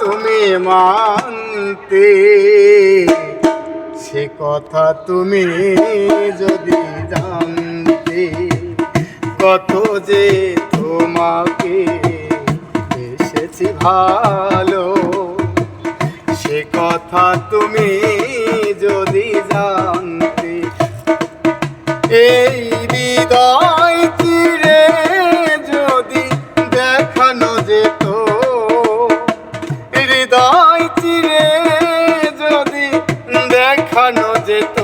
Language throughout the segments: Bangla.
তুমি মানতে, সে কথা তুমি যদি জানতে, কত যে তোমাকে এসেছি ভালো, সে কথা তুমি যদি জানতে, এই হৃদয় রে যদি দেখানো যেত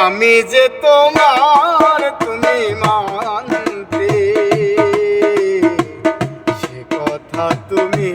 আমি যে তোমার তুমি মানতে সে কথা তুমি